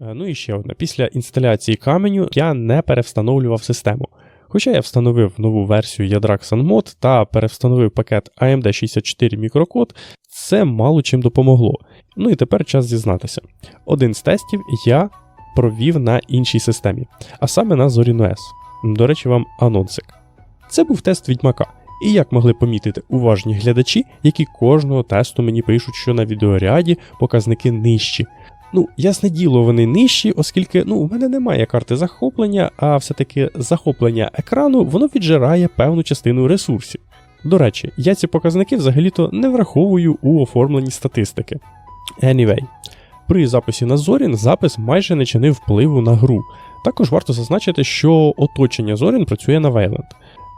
Е, Ну і ще одне. Після інсталяції каменю я не перевстановлював систему. Хоча я встановив нову версію ядра XanMod та перевстановив пакет AMD 64 мікрокод, це мало чим допомогло. Ну і тепер час зізнатися. Один з тестів я провів на іншій системі, а саме на Zorin OS. До речі, вам анонсик. Це був тест відьмака. І як могли помітити уважні глядачі, які кожного тесту мені пишуть, що на відеоряді показники нижчі. Ну, ясне діло, вони нижчі, оскільки ну, у мене немає карти захоплення, а все-таки захоплення екрану воно віджирає певну частину ресурсів. До речі, я ці показники взагалі-то не враховую у оформленні статистики. Anyway, при записі на Зорін запис майже не чинив впливу на гру. Також варто зазначити, що оточення Зорін працює на Wayland.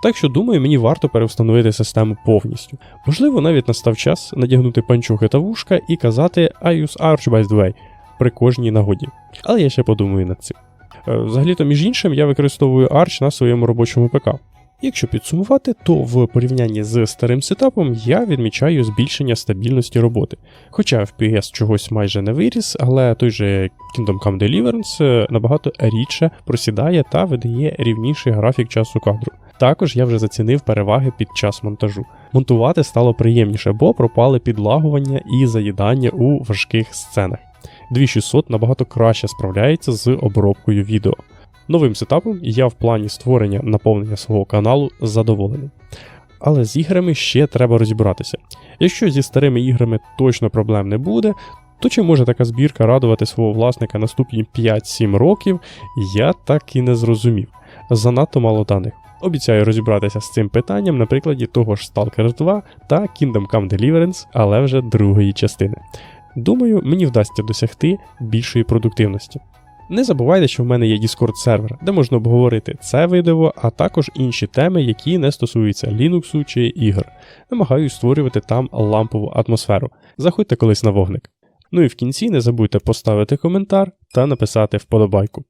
Так що, думаю, мені варто перевстановити систему повністю. Можливо, навіть настав час надягнути панчохи та вушка і казати I use Arch by при кожній нагоді. Але я ще подумаю над цим. Е, Взагалі-то, між іншим, я використовую Arch на своєму робочому ПК. Якщо підсумувати, то в порівнянні з старим сетапом я відмічаю збільшення стабільності роботи. Хоча FPS чогось майже не виріс, але той же Kingdom Come Deliverance е, набагато рідше просідає та видає рівніший графік часу кадру. Також я вже зацінив переваги під час монтажу. Монтувати стало приємніше, бо пропали підлагування і заїдання у важких сценах. 2600 набагато краще справляється з обробкою відео. Новим сетапом я в плані створення наповнення свого каналу задоволений. Але з іграми ще треба розібратися. Якщо зі старими іграми точно проблем не буде, то чи може така збірка радувати свого власника наступні 5-7 років, я так і не зрозумів. Занадто мало даних. Обіцяю розібратися з цим питанням на прикладі того ж Stalker 2 та Kingdom Come Deliverance, але вже другої частини. Думаю, мені вдасться досягти більшої продуктивності. Не забувайте, що в мене є Discord сервер, де можна обговорити це відео, а також інші теми, які не стосуються Linux чи ігор. Намагаюсь створювати там лампову атмосферу. Заходьте колись на вогник. Ну і в кінці не забудьте поставити коментар та написати вподобайку.